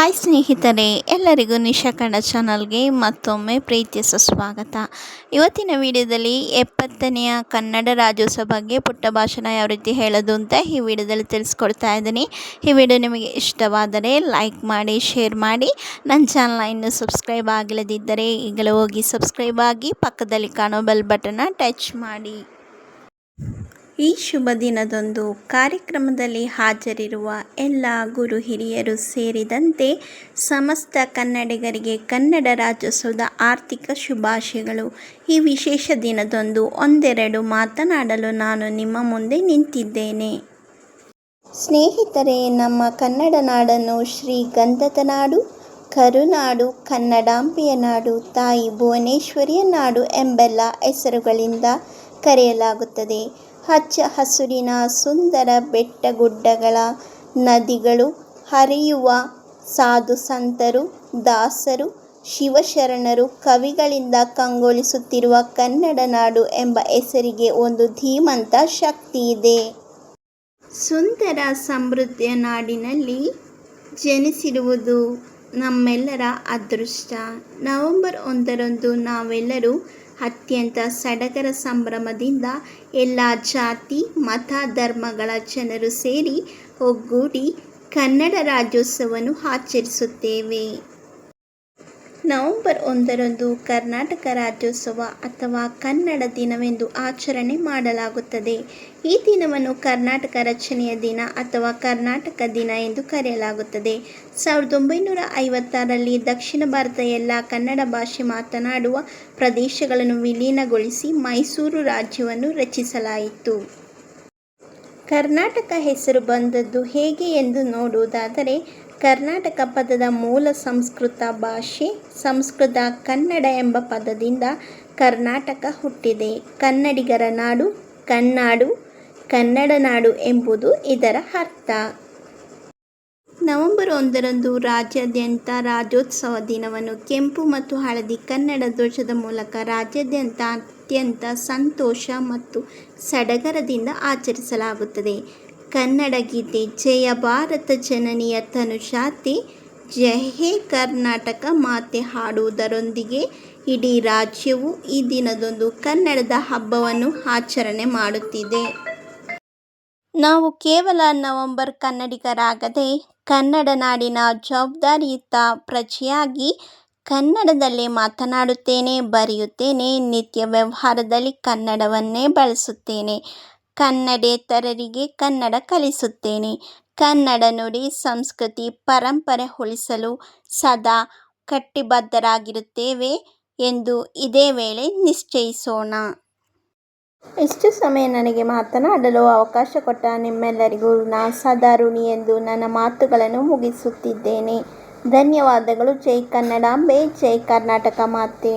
Hi ಸ್ನೇಹಿತರೆ, ಎಲ್ಲರಿಗೂ ನಿಶಾ ಕನ್ನಡ ಚಾನಲ್ಗೆ ಮತ್ತೊಮ್ಮೆ ಪ್ರೀತಿಯ ಸುಸ್ವಾಗತ ಇವತ್ತಿನ ವಿಡಿಯೋದಲ್ಲಿ ಎಪ್ಪತ್ತನೆಯ ಕನ್ನಡ ರಾಜ್ಯೋತ್ಸವ ಬಗ್ಗೆ ಪುಟ್ಟ ಭಾಷಣ ಯಾವ ರೀತಿ ಹೇಳೋದು ಅಂತ ಈ ವಿಡಿಯೋದಲ್ಲಿ ತಿಳಿಸ್ಕೊಡ್ತಾ ಇದ್ದೀನಿ. ಈ ವಿಡಿಯೋ ನಿಮಗೆ ಇಷ್ಟವಾದರೆ ಲೈಕ್ ಮಾಡಿ, ಶೇರ್ ಮಾಡಿ. ನನ್ನ ಚಾನಲ್ನ ಇನ್ನೂ ಸಬ್ಸ್ಕ್ರೈಬ್ ಆಗಿಲ್ಲದಿದ್ದರೆ ಈಗಲೇ ಹೋಗಿ ಸಬ್ಸ್ಕ್ರೈಬ್ ಆಗಿ ಪಕ್ಕದಲ್ಲಿ ಕಾಣೋ ಬೆಲ್ ಬಟನ್ನ ಟಚ್ ಮಾಡಿ. ಈ ಶುಭ ದಿನದಂದು ಕಾರ್ಯಕ್ರಮದಲ್ಲಿ ಹಾಜರಿರುವ ಎಲ್ಲ ಗುರು ಹಿರಿಯರು ಸೇರಿದಂತೆ ಸಮಸ್ತ ಕನ್ನಡಿಗರಿಗೆ ಕನ್ನಡ ರಾಜ್ಯೋತ್ಸವದ ಆರ್ಥಿಕ ಶುಭಾಶಯಗಳು. ಈ ವಿಶೇಷ ದಿನದಂದು ಒಂದೆರಡು ಮಾತನಾಡಲು ನಾನು ನಿಮ್ಮ ಮುಂದೆ ನಿಂತಿದ್ದೇನೆ. ಸ್ನೇಹಿತರೆ, ನಮ್ಮ ಕನ್ನಡ ನಾಡನ್ನು ಶ್ರೀ ಗಂಧದ ನಾಡು ಕರುನಾಡು, ಕನ್ನಡಾಂಬೆಯ ನಾಡು, ತಾಯಿ ಭುವನೇಶ್ವರಿಯ ನಾಡು ಎಂಬೆಲ್ಲ ಹೆಸರುಗಳಿಂದ ಕರೆಯಲಾಗುತ್ತದೆ. ಹಚ್ಚ ಹಸುರಿನ ಸುಂದರ ಬೆಟ್ಟ ಗುಡ್ಡಗಳ ನದಿಗಳು ಹರಿಯುವ ಸಾಧು ಸಂತರು, ದಾಸರು, ಶಿವಶರಣರು ಕವಿಗಳಿಂದ ಕಂಗೊಳಿಸುತ್ತಿರುವ ಕನ್ನಡ ನಾಡು ಎಂಬ ಹೆಸರಿಗೆ ಒಂದು ಧೀಮಂತ ಶಕ್ತಿ ಇದೆ. ಸುಂದರ ಸಮೃದ್ಧಿಯ ನಾಡಿನಲ್ಲಿ ಜನಿಸಿರುವುದು ನಮ್ಮೆಲ್ಲರ ಅದೃಷ್ಟ. ನವೆಂಬರ್ ಒಂದರಂದು ನಾವೆಲ್ಲರೂ ಅತ್ಯಂತ ಸಡಗರ ಸಂಭ್ರಮದಿಂದ ಎಲ್ಲ ಜಾತಿ ಮತ ಧರ್ಮಗಳ ಜನರು ಸೇರಿ ಒಗ್ಗೂಡಿ ಕನ್ನಡ ರಾಜ್ಯೋತ್ಸವವನ್ನು ಆಚರಿಸುತ್ತೇವೆ. ನವೆಂಬರ್ ಒಂದರಂದು ಕರ್ನಾಟಕ ರಾಜ್ಯೋತ್ಸವ ಅಥವಾ ಕನ್ನಡ ದಿನವೆಂದು ಆಚರಣೆ ಮಾಡಲಾಗುತ್ತದೆ. ಈ ದಿನವನ್ನು ಕರ್ನಾಟಕ ರಚನೆಯ ದಿನ ಅಥವಾ ಕರ್ನಾಟಕ ದಿನ ಎಂದು ಕರೆಯಲಾಗುತ್ತದೆ. ಸಾವಿರದ ಒಂಬೈನೂರ ಐವತ್ತಾರರಲ್ಲಿ ದಕ್ಷಿಣ ಭಾರತ ಎಲ್ಲ ಕನ್ನಡ ಭಾಷೆ ಮಾತನಾಡುವ ಪ್ರದೇಶಗಳನ್ನು ವಿಲೀನಗೊಳಿಸಿ ಮೈಸೂರು ರಾಜ್ಯವನ್ನು ರಚಿಸಲಾಯಿತು. ಕರ್ನಾಟಕ ಹೆಸರು ಬಂದದ್ದು ಹೇಗೆ ಎಂದು ನೋಡುವುದಾದರೆ ಕರ್ನಾಟಕ ಪದದ ಮೂಲ ಸಂಸ್ಕೃತ ಭಾಷೆ ಸಂಸ್ಕೃತ ಕನ್ನಡ ಎಂಬ ಪದದಿಂದ ಕರ್ನಾಟಕ ಹುಟ್ಟಿದೆ. ಕನ್ನಡಿಗರ ನಾಡು ಕನ್ನಾಡು, ಕನ್ನಡ ನಾಡು ಎಂಬುದು ಇದರ ಅರ್ಥ. ನವೆಂಬರ್ ಒಂದರಂದು ರಾಜ್ಯಾದ್ಯಂತ ರಾಜ್ಯೋತ್ಸವ ದಿನವನ್ನು ಕೆಂಪು ಮತ್ತು ಹಳದಿ ಕನ್ನಡ ಧ್ವಜದ ಮೂಲಕ ರಾಜ್ಯಾದ್ಯಂತ ಅತ್ಯಂತ ಸಂತೋಷ ಮತ್ತು ಸಡಗರದಿಂದ ಆಚರಿಸಲಾಗುತ್ತದೆ. ಕನ್ನಡ ಗೀತೆ ಜಯ ಭಾರತ ಜನನಿಯ ತನುಷಾತಿ, ಜಯ ಹೇ ಕರ್ನಾಟಕ ಮಾತೆ ಹಾಡುವುದರೊಂದಿಗೆ ಇಡೀ ರಾಜ್ಯವು ಈ ದಿನದೊಂದು ಕನ್ನಡದ ಹಬ್ಬವನ್ನು ಆಚರಣೆ ಮಾಡುತ್ತಿದೆ. ನಾವು ಕೇವಲ ನವೆಂಬರ್ ಕನ್ನಡಿಗರಾಗದೆ ಕನ್ನಡ ನಾಡಿನ ಜವಾಬ್ದಾರಿಯುತ ಪ್ರಜೆಯಾಗಿ ಕನ್ನಡದಲ್ಲೇ ಮಾತನಾಡುತ್ತೇನೆ, ಬರೆಯುತ್ತೇನೆ, ನಿತ್ಯ ವ್ಯವಹಾರದಲ್ಲಿ ಕನ್ನಡವನ್ನೇ ಬಳಸುತ್ತೇನೆ. ಕನ್ನಡೇತರರಿಗೆ ಕನ್ನಡ ಕಲಿಸುತ್ತೇನೆ. ಕನ್ನಡ ನುಡಿ ಸಂಸ್ಕೃತಿ ಪರಂಪರೆ ಉಳಿಸಲು ಸದಾ ಕಟ್ಟಿಬದ್ಧರಾಗಿರುತ್ತೇವೆ ಎಂದು ಇದೇ ವೇಳೆ ನಿಶ್ಚಯಿಸೋಣ. ಇಷ್ಟು ಸಮಯ ನನಗೆ ಮಾತನಾಡಲು ಅವಕಾಶ ಕೊಟ್ಟ ನಿಮ್ಮೆಲ್ಲರಿಗೂ ನಾ ಸದಾ ಋಣಿ ಎಂದು ನನ್ನ ಮಾತುಗಳನ್ನು ಮುಗಿಸುತ್ತಿದ್ದೇನೆ. ಧನ್ಯವಾದಗಳು. ಜೈ ಕನ್ನಡಾಂಬೆ ಜೈ ಕರ್ನಾಟಕ ಮಾತೆ.